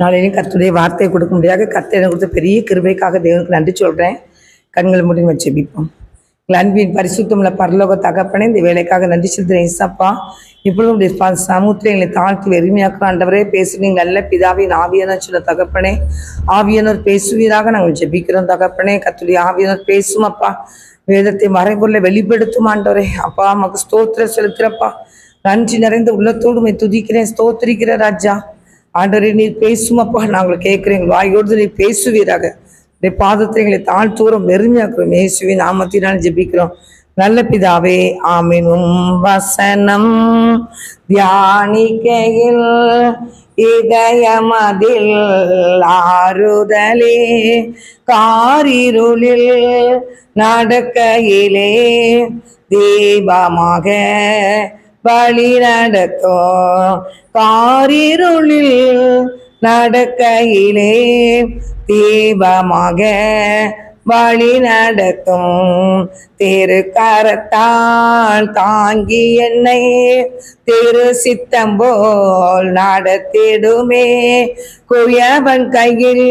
நாளையிலும் கத்துடைய வார்த்தையை கொடுக்க முடியாது கர்த்தர் கொடுத்த பெரிய கிருபைக்காக தேவனுக்கு நன்றி சொல்கிறேன் கண்களை மூடி வச்சு பிப்போம் எங்கள் அன்பின் பரிசுத்தமில்ல பரலோக தகப்பனே இந்த வேலைக்காக நன்றி செலுத்துறேன் இசப்பா இப்பொழுதும் ரெஸ்பான்ஸ் சமூகத்தில் எங்களை தாழ்த்தி வெறுமையாக்கிற ஆண்டவரே பேசுனீங்க நல்ல பிதாவின் ஆவியானவர் சொன்ன தகப்பனே. ஆவியானவர் பேசுவீராக நாங்கள் ஜெபிக்கிறோம் தகப்பனே. கத்துடைய ஆவியானவர் பேசும் அப்பா வேதத்தை மறைபொருளை வெளிப்படுத்தும் ஆண்டவரே. அப்பா நமக்கு ஸ்தோத்திரம் செலுத்துறப்பா நன்றி நிறைந்த உள்ளத்தோடு துதிக்கிறேன். ஸ்தோத்திரிக்கிற ராஜா. ஆண்டரை நீர் பேசுமப்பா நாங்கள் கேட்கிறேன். வாயோடு நீ பேசுவீராக. இந்த பாதத்தை எங்களை தாழ்த்தூரம் வெறுமையாக்குறோம் இயேசுவி நாமத்தினால் ஜெபிக்கிறோம். நல்ல பிதாவே ஆமீனும் வசனம் தியானிக்கையில் இதயமதில் ஆறுதலே காரிருளில் நடக்கையிலே தீபமாக வழி நடத்தும் காரிருளில் நடக்கையிலே தீபமாக வழி நடத்தும். திரு கரத்தால் தாங்கி என்னை திரு சித்தம் போல் நடத்திடுமே. குயவன் கையில்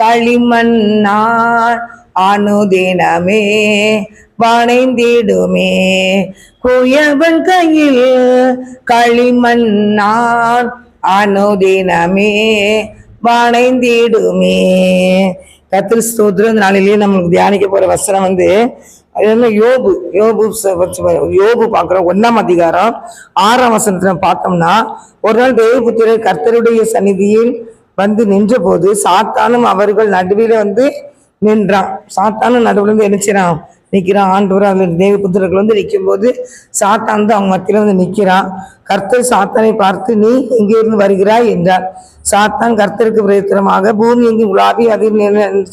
களிமண்ணார் அனுதினமே வணைந்திடுமே குயவன் கையில் களிமன்னார் அனுதினமே வணைந்திடுமே கத்திரி ஸ்தோத்திரம். இந்த நாளிலேயே நம்மளுக்கு தியானிக்க போற வசனம் வந்து அது என்ன யோபு யோபு வச்சு- யோபு பார்க்குறோம் ஒன்றாம் அதிகாரம் ஆறாம் வசனத்தில் பார்த்தோம்னா ஒரு நாள் தேவபுத்திரர் கர்த்தருடைய சந்நிதியில் வந்து நின்ற போது சாத்தானும் அவர்கள் நடுவில் வந்து நின்றான். சாத்தானும் நடுவில் இருந்து என்ன நிற்கிறான் ஆண்டவர் அதில் தேவபுத்திரர்கள் வந்து நிற்கும்போது சாத்தான் வந்து அவங்க மத்தியில் வந்து நிற்கிறான் கர்த்தர் சாத்தானை பார்த்து நீ இங்கே இருந்து வருகிறாய்? என்றார். சாத்தான் கர்த்தருக்கு பிரயத்தனமாக பூமி எங்கும் உலாவி அதில்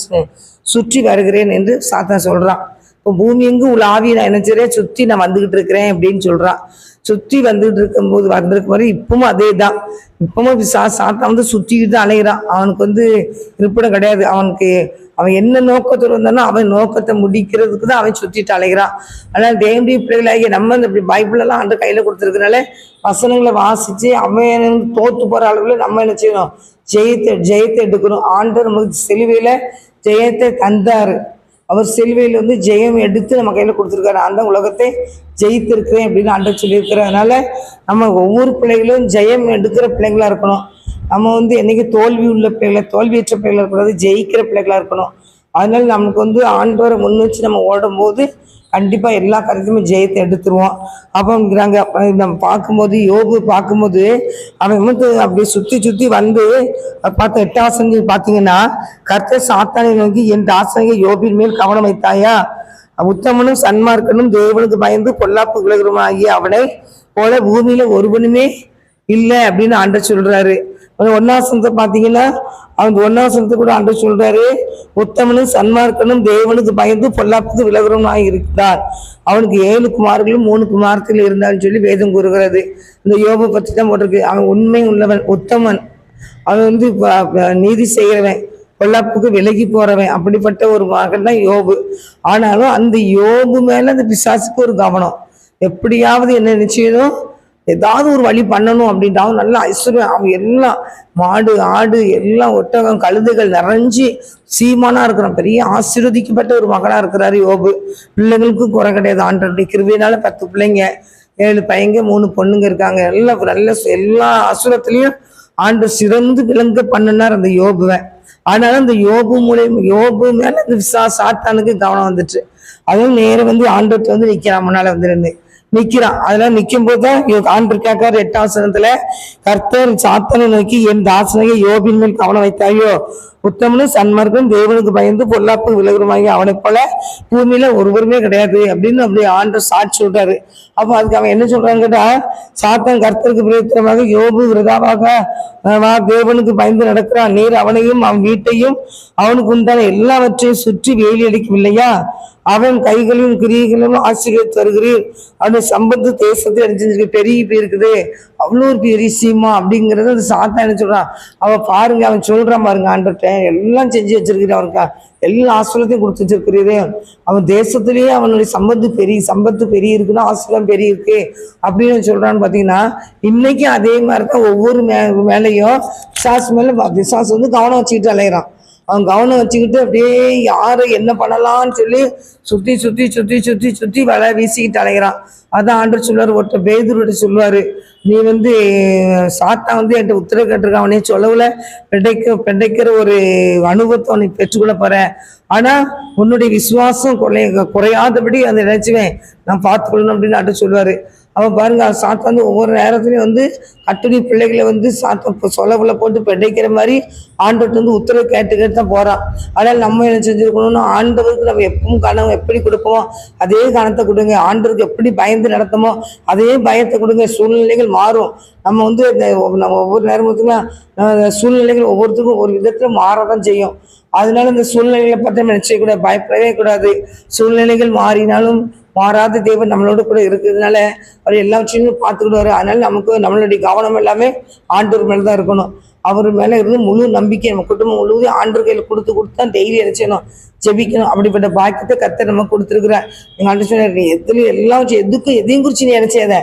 சுற்றி வருகிறேன் என்று சாத்தான் சொல்கிறான் இப்போ பூமி எங்கும் உலாவி நான் என்ன சுற்றி நான் வந்துக்கிட்டு இருக்கிறேன் அப்படின்னு சொல்கிறான் சுற்றி வந்துட்டு இருக்கும்போது வந்திருக்கும் மாதிரி இப்பவும் அதே தான் இப்பவும் சா சாத்தான் வந்து சுற்றிக்கிட்டு தான் அலைகிறான் அவனுக்கு வந்து இருப்பிடம் கிடையாது. அவனுக்கு அவன் என்ன நோக்கத்தோடு வந்தானோ அவன் நோக்கத்தை முடிக்கிறதுக்கு தான் அவன் சுற்றிட்டு அலைகிறான் ஆனால் தேவனுடைய பிள்ளைகளாகிய நம்ம இந்த இப்படி பைபிளெல்லாம் ஆண்டு கையில் கொடுத்துருக்கனால வசனங்களை வாசித்து அவன் வந்து தோத்து போகிற அளவில் நம்ம என்ன செய்யணும்? ஜெயத்தை ஜெயத்தை எடுக்கணும். ஆண்டு நமக்கு செலுவையில் ஜெயத்தை தந்தாரு. அவர் சிலுவையில் வந்து ஜெயம் எடுத்து நம்ம கையில் கொடுத்துருக்காரு. அந்த உலகத்தை ஜெயித்திருக்கிறேன் அப்படின்னு ஆண்டவர் சொல்லியிருக்கிறார். அதனால் நம்ம ஒவ்வொரு பிள்ளைகளும் ஜெயம் எடுக்கிற பிள்ளைங்களாக இருக்கணும். நம்ம வந்து என்னைக்கு தோல்வி உள்ள பிள்ளைகளை தோல்வியற்ற பிள்ளைகளாக இருக்கக்கூடாது ஜெயிக்கிற பிள்ளைகளாக இருக்கணும். அதனால நமக்கு வந்து ஆண்டவரை முன் வச்சு நம்ம ஓடும்போது கண்டிப்பாக எல்லா கருத்துமே ஜெயத்தை எடுத்துருவோம். அப்போங்கிறாங்க. நம்ம பார்க்கும்போது யோகு பார்க்கும்போது அவன் வந்து அப்படியே சுற்றி சுற்றி வந்து பார்த்த எட்டாம் வசனம் பார்த்தீங்கன்னா கர்த்த சாத்தானை நோக்கி என் தாசனையை யோபின் மேல் கவனம் வைத்தாயா? உத்தமனும் சன்மார்க்கனும் தேவனுக்கு பயந்து பொல்லாப்பு விலகுமாகிய அவனை போல பூமியில ஒருவனுமே இல்லை அப்படின்னு ஆண்ட சொல்றாரு. ஒன்னாசனத்தை பார்த்தீங்கன்னா அவங்க ஒன்னாசனத்தை கூட அன்று சொல்றாரு. உத்தமனும் சன்மார்க்கனும் தேவனுக்கு பயந்து பொல்லாப்புக்கு விலகுறவனாக இருக்கிறார். அவனுக்கு ஏழு குமார்களும் மூணு குமாரத்தில் இருந்தாலும் சொல்லி வேதம் கூறுகிறது. இந்த யோபை பற்றி தான் போட்டிருக்கு. அவன் உண்மை உள்ளவன் உத்தமன். அவன் வந்து நீதி செய்கிறவன் பொல்லாப்புக்கு விலகி போறவன். அப்படிப்பட்ட ஒரு மகன் தான் யோபு. ஆனாலும் அந்த யோபு மேல அந்த பிசாசுக்கு ஒரு கவனம். எப்படியாவது என்ன நிச்சயம் ஏதாவது ஒரு வழி பண்ணணும் அப்படின்ட்டு அவன் ஐஸ்வர்யம். அவன் எல்லாம் மாடு ஆடு எல்லாம் ஒட்டகம் கழுதைகள் நிறைஞ்சு சீமானா இருக்கிறான் பெரிய ஆசீர்வதிக்கப்பட்ட ஒரு மகனா இருக்கிறாரு யோபு. பிள்ளைங்களுக்கும் குறை கிடையாது. ஆண்டருடைய கிருவினால பத்து பிள்ளைங்க ஏழு பையங்க மூணு பொண்ணுங்க இருக்காங்க. எல்லாம் நல்ல எல்லா அசுரத்திலையும் ஆண்டு சிறந்து விளங்க பண்ணினார் அந்த யோபுவை. அதனால அந்த யோபு மூலியம் யோபு மேல இந்த விசா சாத்தானுக்கு கவனம் வந்துட்டு அதுவும் நேரம் வந்து ஆண்டத்தை வந்து நிக்கிறான். முன்னால வந்து நின்று நிக்கிறான். அதெல்லாம் நிற்கும் போதுதான் ஆண்டர் கேட்காரு எட்டு ஆசனத்துல கர்த்தர் சாத்தனை நோக்கி என் தாசனையை யோபின் மேல் கவனம் வைத்தாயோ? உத்தமனு சன்மார்க்கும் தேவனுக்கு பயந்து பொல்லாப்பு விலகுறமாகி அவனைப் போல பூமியில ஒருவருமே கிடையாது அப்படின்னு அப்படி ஆண்டு சாட்சி சொல்றாரு. அப்போ அதுக்கு அவன் என்ன சொல்றான்னு கேட்டா கர்த்தருக்கு பிரயோத்தனமாக யோபு விரதாவாக வா தேவனுக்கு பயந்து நடக்கிறான். நீர் அவனையும் அவன் வீட்டையும் அவனுக்கு உண்டான எல்லாவற்றையும் சுற்றி வேலி அடிக்கவில்லையா அவன் கைகளின் கிரியைகளும் ஆசீர்வாதம் தருகிறீர். அந்த சம்பத்து தேசத்தை அடிச்சிருக்கு பெரிய போய் இருக்குது அவ்வளோ ஒரு பெரிய சீமா அப்படிங்கிறது அந்த சாத்தா என்ன சொல்கிறான் அவன் பாருங்க அவன் சொல்கிறான் பாருங்க ஆண்டர்கிட்ட எல்லாம் செஞ்சு வச்சிருக்கிறேன் அவனுக்கு. எல்லா ஆசீர்வாதத்தையும் கொடுத்து வச்சிருக்கிறீரு. அவன் தேசத்திலேயே அவனுடைய சம்பத்து பெரிய சம்பத்து பெரிய இருக்குன்னா ஆசீர்வாதம் பெரிய இருக்கு அப்படின்னு சொல்கிறான்னு பார்த்தீங்கன்னா இன்னைக்கு அதே மாதிரி தான் ஒவ்வொரு மே மேலையும் விசாஸ் மேலே விசாஸ் வந்து கவனம் வச்சுக்கிட்டு அலையிறான். அவன் கவனம் வச்சுக்கிட்டு அப்படியே யாரை என்ன பண்ணலாம்னு சொல்லி சுத்தி சுத்தி சுத்தி சுத்தி சுத்தி வலை வீசிக்கிட்டு அலைகிறான். அதான் ஆண்டு சொல்லுவார் ஒருத்தர் பேதுருட்ட சொல்லுவாரு நீ வந்து சாத்தா வந்து என்கிட்ட உத்தரவு கேட்டிருக்கான். அவனே சொல்லவில் பிடைக்க பிடைக்கிற ஒரு அனுபவத்தை அவனை பெற்றுக்கொள்ள போறேன். ஆனா உன்னுடைய விசுவாசம் குறைய குறையாதபடி அந்த நினைச்சுவேன். நான் பார்த்துக்கொள்ளணும் அப்படின்னு ஆண்டு சொல்லுவாரு. அவன் பாருங்க சாத்தா வந்து ஒவ்வொரு நேரத்துலையும் வந்து கட்டுடி பிள்ளைகளை வந்து சாத்தா சொலவுல போட்டு பிடைக்கிற மாதிரி ஆண்டவர்கிட்ட வந்து உத்தரவு கேட்டு கேட்டு தான் போறான். ஆனால் நம்ம என்ன செஞ்சிருக்கணும்னா ஆண்டவருக்கு நம்ம எப்பவும் கணவன் எப்படி கொடுப்போமோ அதே கணத்தை கொடுங்க. ஆண்டவருக்கு எப்படி பயந்து நடத்தமோ அதே பயத்தை கொடுங்க. சூழ்நிலைகள் மாறும். நம்ம வந்து நம்ம ஒவ்வொரு நேரமும் சூழ்நிலைகள் ஒவ்வொருத்தருக்கும் ஒவ்வொரு விதத்துல மாறதான் செய்யும். அதனால இந்த சூழ்நிலைகளை பற்றி நம்ம நிச்சயக்கூடாது பயப்படவே கூடாது. சூழ்நிலைகள் மாறினாலும் மாறாத தேவன் நம்மளோட கூட இருக்கிறதுனால அவர் எல்லா விஷயங்களும் பார்த்துக்கிடுவாரு. அதனால நமக்கு நம்மளுடைய கவனம் எல்லாமே ஆண்டவர் மேலே தான் இருக்கணும். அவர் மேலே இருந்து முழு நம்பிக்கை நம்ம குடும்பம் முழுவதும் ஆண்டு கையில் கொடுத்து கொடுத்து தான் டெய்லி நினைச்சணும் ஜெபிக்கணும். அப்படிப்பட்ட பாக்கியத்தை கத்தை நம்ம கொடுத்துருக்குற எங்க ஆண்டு சொன்னார் நீ எதுலையும் எல்லாம் வச்சு எதுக்கும் எதையும் குறிச்சு நீ நினைச்சாத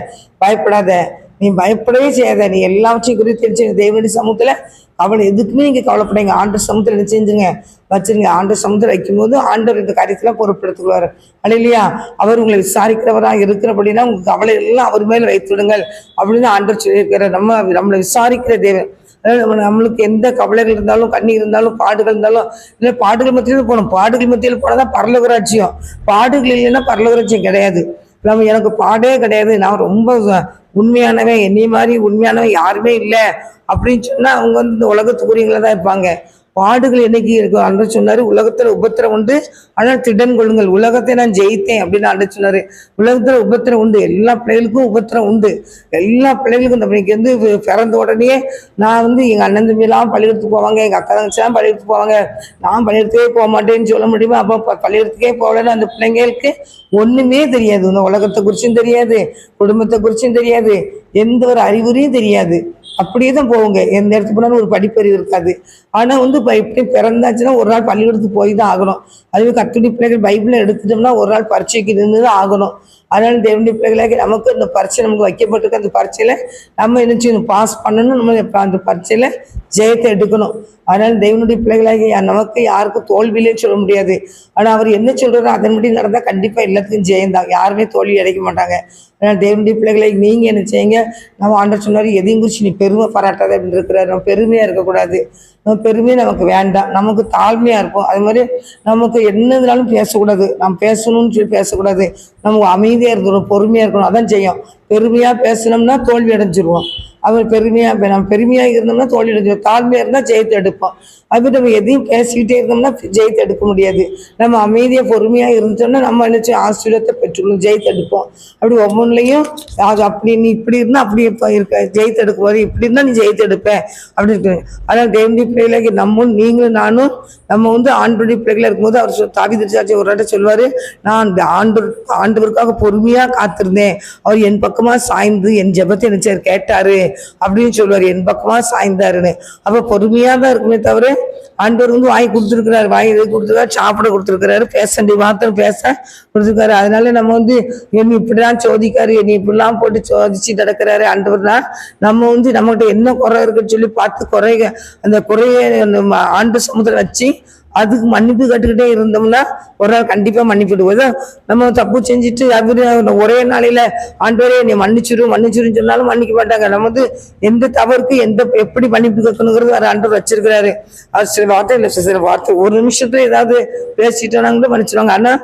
பயப்படாத. நீ பயப்படவே செய்யாத. நீ எல்லாவற்றையும் குறித்து தெரிஞ்சு தேவனுடைய சமூகத்தில் அவளை எதுக்குமே நீங்கள் கவலைப்படாங்க ஆண்டு சமுத்திரம் என்ன செஞ்சுங்க வச்சிருங்க. ஆண்டு வைக்கும் வைக்கும்போது ஆண்டவர் இந்த காரியத்துல பொறுப்பெடுத்துக்குவார் இல்லையா அவர் உங்களை விசாரிக்கிறவராக இருக்கிறபடினா உங்கள் கவலை எல்லாம் அவர் மேலே வைத்து விடுங்கள் அப்படின்னு ஆண்டவர் சொல்லியிருக்கிறார். நம்ம நம்மளை விசாரிக்கிற தேவன். அதாவது நம்மளுக்கு எந்த கவலைகள் இருந்தாலும் கண்ணீர் இருந்தாலும் பாடுகள் இருந்தாலும் இல்லை பாடுகள் மத்தியில் போகணும். பாடுகள் மத்தியில் போனால் தான் பரலோகராட்சியம் பாடுகள் இல்லைன்னா பரலோகராட்சியம் கிடையாது. நம்ம எனக்கு பாடே கிடையாது. நான் ரொம்ப உண்மையானவன். என்னை மாதிரி உண்மையானவன் யாருமே இல்லை. அப்படின்னு சொன்னால் அவங்க வந்து இந்த உலகத்துக்குரியவங்களா தான் இருப்பாங்க. பாடுகள் என்னைக்கு இருக்கும் அன்று சொன்னாரு உலகத்துல உபத்திரம் உண்டு. ஆனால் திடன் கொள்ளுங்கள் உலகத்தை நான் ஜெயித்தேன் அப்படின்னு அன்று சொன்னாரு. உலகத்துல உபத்திரம் உண்டு எல்லா பிள்ளைகளுக்கும் உபத்திரம் உண்டு. எல்லா பிள்ளைகளுக்கும் இந்த இன்னைக்கு வந்து பிறந்த உடனே நான் வந்து எங்க அண்ணன் தம்பிலாம் பள்ளிக்கூடத்துக்கு போவாங்க எங்க அக்கா தங்கச்சிலாம் பள்ளிக்கூடத்துக்கு போவாங்க. நான் பள்ளிக்கூடத்துக்கே போக மாட்டேன்னு சொல்ல முடியுமா? அப்போ பள்ளிக்கூடத்துக்கே போகலன்னு அந்த பிள்ளைங்களுக்கு ஒண்ணுமே தெரியாது. இந்த உலகத்தை குறிச்சும் தெரியாது குடும்பத்தை குறிச்சும் தெரியாது எந்த ஒரு அறிகுறியும் தெரியாது. அப்படியே தான் போவோங்க. எந்த இடத்துக்கு போனாலும் ஒரு படிப்பறிவு இருக்காது. ஆனால் வந்து இப்போ இப்படி பிறந்தாச்சுன்னா ஒரு நாள் பள்ளிக்கூடத்துக்கு போய் தான் ஆகணும் அதுவே கத்துடி பிள்ளைகள் பைபிளை எடுத்துட்டோம்னா ஒரு நாள் பரீட்சைக்கு நின்று தான் ஆகணும். அதனால தேவனுடைய பிள்ளைகளாக நமக்கு இந்த பரீட்சை நமக்கு வைக்கப்பட்டிருக்க. அந்த பரீட்சையில் நம்ம என்ன செய்யணும்? பாஸ் பண்ணணும். நம்ம அந்த பரீட்சையில் ஜெயத்தை எடுக்கணும். அதனால தேவனுடைய பிள்ளைகளாக நமக்கு யாருக்கும் தோல்வியிலே சொல்ல முடியாது. ஆனால் அவர் என்ன சொல்கிறாரோ அதன்படி நடந்தால் கண்டிப்பாக எல்லாத்துக்கும் ஜெயந்தான் யாருமே தோல்வி அடைக்க மாட்டாங்க. அதனால் தேவனுடைய பிள்ளைகளை நீங்கள் என்ன செய்யுங்க? நம்ம ஆண்டர் சொன்னார் எதையும் குறிச்சு நீ பெருமை பாராட்டாத அப்படின்னு இருக்கிறாரு நம்ம பெருமையா இருக்கக்கூடாது. நம்ம பெருமையை நமக்கு வேண்டாம். நமக்கு தாழ்மையா இருக்கும். அது மாதிரி நமக்கு என்ன இருந்தாலும் பேசக்கூடாது. நம்ம பேசணும்னு சொல்லி பேசக்கூடாது. நமக்கு அமைதியா இருக்கணும் பொறுமையா இருக்கணும். அதான் செய்யும். பெருமையா பேசணும்னா தோல்வி அடைஞ்சிருவோம். அவர் பெருமையாக இப்போ நம்ம பெருமையாக இருந்தோம்னா தோல்வி அடைஞ்சிருவோம் தாழ்மையாக இருந்தால் ஜெயித்து எடுப்போம் அப்படி நம்ம எதையும் பேசிக்கிட்டே இருந்தோம்னா ஜெயித்து எடுக்க முடியாது. நம்ம அமைதியாக பொறுமையாக இருந்துட்டோம்னா நம்ம நினைச்சு ஆசீர்வாதத்தை பெற்றுக்கணும் ஜெயித்து எடுப்போம். அப்படி ஒவ்வொன்றுலையும் அது அப்படி நீ இப்படி இருந்தால் அப்படி இப்போ இருக்க ஜெயித்து எடுக்கும்போது இப்படி இருந்தால் நீ ஜெயித்து எடுப்பேன் அப்படி இருக்கு அதான் தேவனுடைய பிள்ளைகளுக்கு நம்ம நீங்களும் நானும் நம்ம வந்து ஆண்டுடைய பிள்ளைகளாக இருக்கும்போது அவர் சொல் திருச்சாட்சி ஒரு வாட்டி சொல்லுவார் நான் ஆண்டு ஆண்டவருக்காக பொறுமையாக காத்திருந்தேன். அவர் என் பக்கமாக சாய்ந்து என் ஜபத்தை நினைச்சார் கேட்டார். அப்படின்னு சொல்லுவாரு. என் பக்கமா சாய்ந்தாருன்னு. அப்போ பொறுமையாக தான் இருக்குமே தவிர ஆண்டவர் வந்து வாங்கி கொடுத்துருக்கிறாரு. வாங்கி இது கொடுத்துருக்காரு சாப்பிட கொடுத்துருக்கிறாரு. பேச மாத்திரம் பேச கொடுத்துருக்காரு அதனால நம்ம வந்து என்ன இப்படிலாம் சோதிக்காரு என்னை இப்படிலாம் போட்டு சோதிச்சு நடக்கிறாரு ஆண்டவர்னா நம்ம வந்து நம்மகிட்ட என்ன குறை இருக்குன்னு சொல்லி பார்த்து குறைக. அந்த குறைய ஆண்டு சமுதிரம் வச்சு அதுக்கு மன்னிப்பு கட்டுக்கிட்டே இருந்தோம்னா ஒரு நாள் கண்டிப்பா மன்னிப்பிடுவோம் நம்ம தப்பு செஞ்சுட்டு அவரு ஒரே நாளையில ஆண்டோரே நீ மன்னிச்சிரு மன்னிச்சிருன்னு சொன்னாலும் மன்னிக்க மாட்டாங்க. நம்ம வந்து எந்த தவறுக்கு எந்த எப்படி மன்னிப்பு கட்டணுங்கிறது வேற ஆண்டோர் வச்சிருக்கிறாரு. அது சில வார்த்தை இல்லை சில வார்த்தை ஒரு நிமிஷத்துல ஏதாவது பேசிட்டோம்னா கூட மன்னிச்சிருவாங்க. ஆனா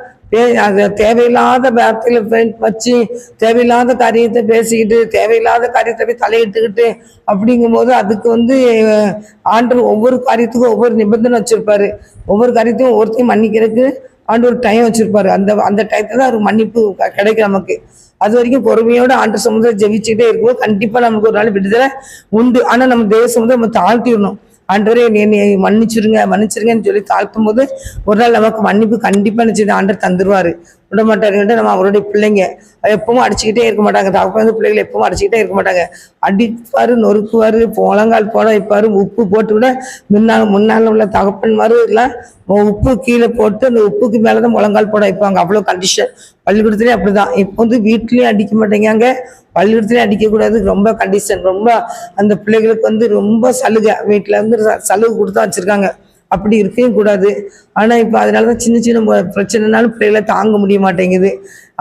அது தேவையில்லாத வார்த்தையில பெயிண்ட் வச்சு தேவையில்லாத காரியத்தை பேசிக்கிட்டு தேவையில்லாத காரியத்தை போய் தலையிட்டுக்கிட்டு அப்படிங்கும்போது அதுக்கு வந்து ஆண்டவர் ஒவ்வொரு காரியத்துக்கும் ஒவ்வொரு நிபந்தனை வச்சுருப்பாரு. ஒவ்வொரு காரியத்தையும் ஒவ்வொருத்தையும் மன்னிக்கிறதுக்கு ஆண்டு ஒரு டைம் வச்சிருப்பாரு. அந்த அந்த டயத்துல தான் ஒரு மன்னிப்பு க- கிடைக்கும் நமக்கு. அது வரைக்கும் பொறுமையோட ஆண்டு சமுதாயம் ஜெபிச்சுக்கிட்டே இருக்கும்போது கண்டிப்பா நமக்கு ஒரு நாள் விடுதலை உண்டு. ஆனா நம்ம தேவ சமுதாயம் நம்ம தாழ்த்திடணும். ஆண்டவரே என்னை மன்னிச்சிருங்க மன்னிச்சிருங்கன்னு சொல்லி தாழ்த்தும் போது ஒரு நாள் நமக்கு மன்னிப்பு கண்டிப்பாக நிச்சயம் ஆண்டர் தந்துருவாரு. விட மாட்டாருன்ட்டு நம்ம அவருடைய பிள்ளைங்க. எப்பவும் அடிச்சுக்கிட்டே இருக்க மாட்டாங்க. தகப்ப வந்து பிள்ளைகள் எப்பவும் அடிச்சுக்கிட்டே இருக்க மாட்டாங்க. அடிப்பார் நொறுக்குவார் முழங்கால் போட வைப்பாரு உப்பு போட்டு விட முன்னால் முன்னால் உள்ள தகப்பன் மாதிரிலாம் உப்பு கீழே போட்டு அந்த உப்புக்கு மேலே தான் முழங்கால் போட வைப்பாங்க. அவ்வளோ கண்டிஷன் பள்ளிக்கூடத்துலையும் அப்படி தான் இப்போ வந்து வீட்லேயும் அடிக்க மாட்டேங்காங்க பள்ளிக்கூடத்துலேயும் அடிக்கக்கூடாது ரொம்ப கண்டிஷன் ரொம்ப அந்த பிள்ளைகளுக்கு வந்து ரொம்ப சலுகை. வீட்டில் வந்து ச- சலுகை கொடுத்தா வச்சுருக்காங்க. அப்படி இருக்கவும் கூடாது. ஆனால் இப்போ அதனால தான் சின்ன சின்ன பிரச்சனைனாலும் பிள்ளைகளை தாங்க முடிய மாட்டேங்குது.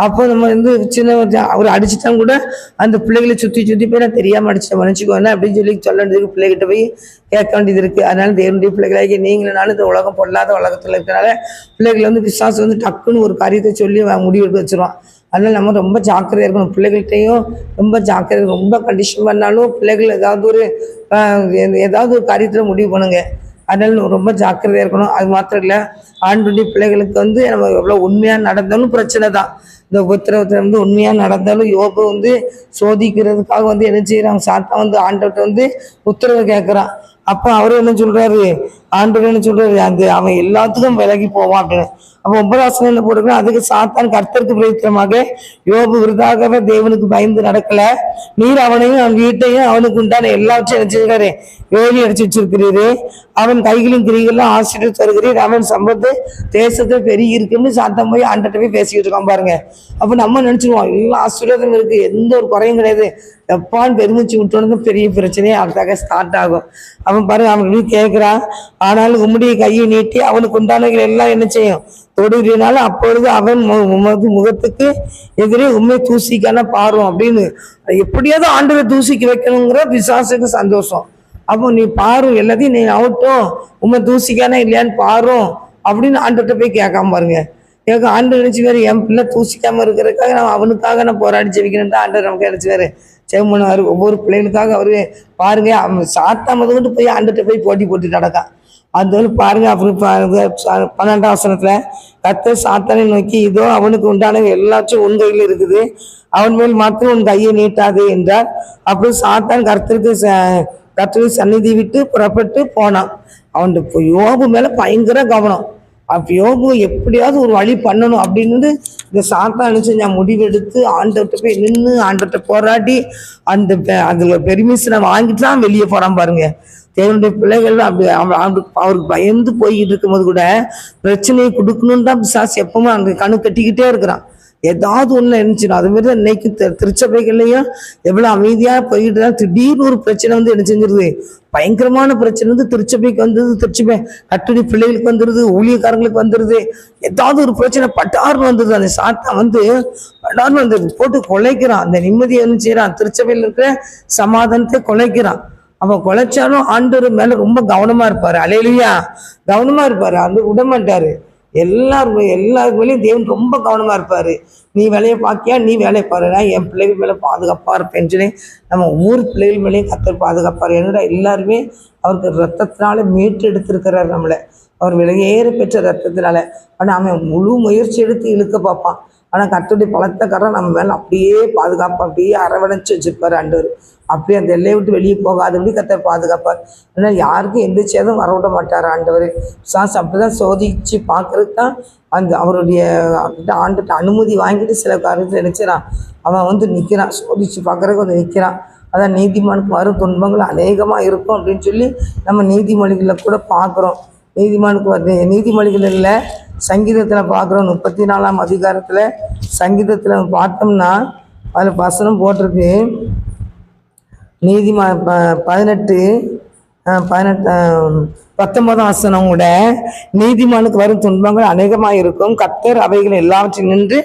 அப்போ நம்ம வந்து சின்ன ஒரு அவர் அடிச்சிட்டா கூட அந்த பிள்ளைகளை சுற்றி சுற்றி போய் நான் தெரியாமல் அடிச்சிட்டேன் மன்னிச்சுக்கோங்க அப்படின்னு சொல்லி சொல்ல வேண்டியது பிள்ளைகிட்ட போய் கேட்க வேண்டியது இருக்குது அதனால தேவனுடைய பிள்ளைகளாகி நீங்களும் இந்த உலகம் பொல்லாத உலகத்தில் இருக்கிறனால பிள்ளைகளை வந்து விசுவாசம் வந்து டக்குன்னு ஒரு காரியத்தை சொல்லி முடிவு முடிவெடுக்க வச்சிருவோம் அதனால் நம்ம ரொம்ப ஜாக்கிரதையாக இருக்கணும். பிள்ளைகள்கிட்டையும் ரொம்ப ஜாக்கிரதை ரொம்ப கண்டிஷன் பண்ணாலும் பிள்ளைகள் ஏதாவது ஒரு ஏதாவது ஒரு காரியத்தில் முடிவு பண்ணுங்க. அதனால ரொம்ப ஜாக்கிரதையாக இருக்கணும். அது மாத்திரம் இல்லை ஆண்டுடைய பிள்ளைகளுக்கு வந்து நம்ம எவ்வளோ உண்மையாக நடந்தாலும் பிரச்சனை தான். இந்த உபத்திரவத்துல வந்து உண்மையாக நடந்தாலும் யோபு வந்து சோதிக்கிறதுக்காக வந்து என்ன செய்கிறாங்க சாத்தா வந்து ஆண்டவர்கிட்ட வந்து உத்தரவு கேட்குறான் அப்போ அவரு என்ன சொல்கிறாரு ஆண்டவர் என்ன சொல்கிறாரு அந்த அவன் எல்லாத்துக்கும் விலகி போவான் அப்படின்னு. அப்போ உபராசனம் என்ன போட்டுக்கணும் அதுக்கு சாத்தான் கர்த்தருக்கு பிரயோஜனமாக யோபு விருதாகவே தேவனுக்கு பயந்து நடக்கல. நீர் அவனையும் அவன் வீட்டையும் அவனுக்கு உண்டான எல்லாவற்றையும் என்ன செய்கிறாரு? வேலி அடிச்சு வச்சிருக்கிறீரு. அவன் கைகளின் கிரிகளும் ஆசிரியர் தருகிறீர். அவன் சம்பத்து தேசத்தை பெருகி இருக்குன்னு சாத்தம் போய் ஆண்டட்ட போய் பேசிக்கிட்டு இருக்கான் பாருங்க. அப்ப நம்ம நினைச்சிருவோம் எல்லா ஆசீர்வாதம் இருக்கு எந்த ஒரு குறையும் கிடையாது. எப்பான்னு பெருமிச்சு விட்டோன்னு பெரிய பிரச்சனையே அதுக்காக ஸ்டார்ட் ஆகும். அவன் பாருங்க அவன் போய் கேட்கிறான் ஆனாலும் உம்முடைய கையை நீட்டி அவனுக்கு உண்டானவைகள் எல்லாம் என்ன செய்யும்? தொடுகிறனால அப்பொழுது அவன் உமது முகத்துக்கு எதிரே உண்மை தூசிக்கான பாரும் அப்படின்னு. எப்படியாவது ஆண்டவரை தூசிக்கு வைக்கணுங்கிற விசுவாசத்துக்கு சந்தோஷம். அப்போ நீ பாரு எல்லாத்தையும் நீ அவுட்டும் உண்மை தூசிக்கானா இல்லையான்னு பாரும் அப்படின்னு ஆண்டுகிட்ட போய் கேட்காம பாருங்க. கேட்க ஆண்டு நினைச்சு வேறு என் பிள்ளை தூசிக்காம இருக்கிறதுக்காக நான் அவனுக்காக நான் போராடி ஜெபிக்கணும்னு ஆண்டவர் நமக்கு நினைச்சு வேறு பண்ணுவார். ஒவ்வொரு பிள்ளைகளுக்காக அவரு பாருங்க அவன் சாத்தா முதல்கொண்டு போய் ஆண்டுகிட்ட போய் போட்டி போட்டு நடக்கான். அந்த பாருங்க அப்புறம் பன்னெண்டாம் வசனத்துல கத்த சாத்தானை நோக்கி இதோ அவனுக்கு உண்டான எல்லாச்சும் உன் கையில் இருக்குது. அவன் மேல் மாத்திரம் உன் கையை நீட்டாது என்றார். அப்புறம் சாத்தான் கர்த்தருக்கு ச- கர்த்தருக்கு சந்நிதி விட்டு புறப்பட்டு போனான். அவன் யோபு மேல பயங்கர கவனம். அப்ப யோபு எப்படியாவது ஒரு வழி பண்ணணும் அப்படின்னு இந்த சாத்தா அனுப்பிச்சு நான் முடிவெடுத்து ஆண்டவர்கிட்ட போய் நின்று ஆண்டவர்கிட்ட போராடி அந்த அதில் அதுல வாங்கிட்டு தான் வெளியே போறான் பாருங்க. தேவனுடைய பிள்ளைகள் அப்படி அவ- அவருக்கு அவருக்கு பயந்து போய்கிட்டு இருக்கும்போது கூட பிரச்சனையை கொடுக்கணும்னு தான் பிசாசு எப்பவுமே அங்கே கணு கட்டிக்கிட்டே இருக்கிறான். ஏதாவது ஒண்ணு நினைச்சிடும் அது மாதிரி தான் இன்னைக்கு தி- திருச்சபைகள்லயும் எவ்வளவு அமைதியா போய்கிட்டு தான் திடீர்னு ஒரு பிரச்சனை வந்து என்ன செஞ்சிருது? பயங்கரமான பிரச்சனை வந்து திருச்சபைக்கு வந்தது திருச்சபை கட்டுரை பிள்ளைகளுக்கு வந்துருது ஊழியக்காரங்களுக்கு வந்துருது. ஏதாவது ஒரு பிரச்சனை பட்டார்னு வந்தது அந்த சாத்தா வந்து பட்டார்னு வந்து போட்டு கொலைக்கிறான் அந்த நிம்மதியை என்ன செய்யறான்? திருச்சபையில் இருக்கிற சமாதானத்தை கொலைக்கிறான். அவன் கொலைச்சாலும் ஆண்டவர் மேல ரொம்ப கவனமா இருப்பாரு. அலையிலையா. கவனமா இருப்பாரு. அந்த விட மாட்டாரு. எல்லாருமே எல்லாருக்கு மேலேயும் தேவன் ரொம்ப கவனமாக இருப்பார். நீ வேலையை பார்க்கியா நீ வேலையை பாரு. என் பிள்ளைகள் மேலே பாதுகாப்பாக இருப்பேன்னு சொல்லி நம்ம ஊர் பிள்ளைகள் மேலேயும் கத்தர் பாதுகாப்பார். என்னடா எல்லாருமே அவருக்கு ரத்தத்தினால மீட்டு எடுத்திருக்கிறார் நம்மளை. அவர் விலையேற பெற்ற ரத்தத்தினால ஆனால் அவன் முழு முயற்சி எடுத்து இழுக்க பார்ப்பான். ஆனால் கத்துடைய பலத்த கரம் நம்ம மேலே அப்படியே பாதுகாப்பு அப்படியே அரவணைச்சு வச்சுருப்பார் ஆண்டவர். அப்படியே அந்த எல்லையை விட்டு வெளியே போகாதபடி கத்தர் பாதுகாப்பார். ஏன்னா யாருக்கும் எந்த சேதம் வர விட மாட்டார் ஆண்டவர். சாஸ் அப்படிதான் சோதிச்சு பார்க்கறதுக்கு தான் அந்த அவருடைய ஆண்டுகிட்ட அனுமதி வாங்கிட்டு சில காரியத்தில் நினைச்சிடான் அவன் வந்து நிற்கிறான் சோதிச்சு பார்க்கறதுக்கு வந்து நிற்கிறான் அதான் நீதிமானுக்கு வரும் துன்பங்கள் அநேகமாக இருக்கும் அப்படின்னு சொல்லி நம்ம நீதிமொழிகளில் கூட பார்க்குறோம். நீதிமானுக்கு வந்து நீதிமொழிகள் இல்லை சங்கீதத்தில் பார்க்குறோம். முப்பத்தி நாலாம் அதிகாரத்தில் சங்கீதத்தில் பார்த்தோம்னா அதில் வசனம் போட்டிருக்கு. நீதிமா ப பதினெட்டு பதினெட்டு பத்தொன்பதாம் வசனம் கூட நீதிமானுக்கு வரும் துன்பங்கள் அநேகமாக இருக்கும். கத்தர் அவைகள் எல்லாவற்றையும் நின்று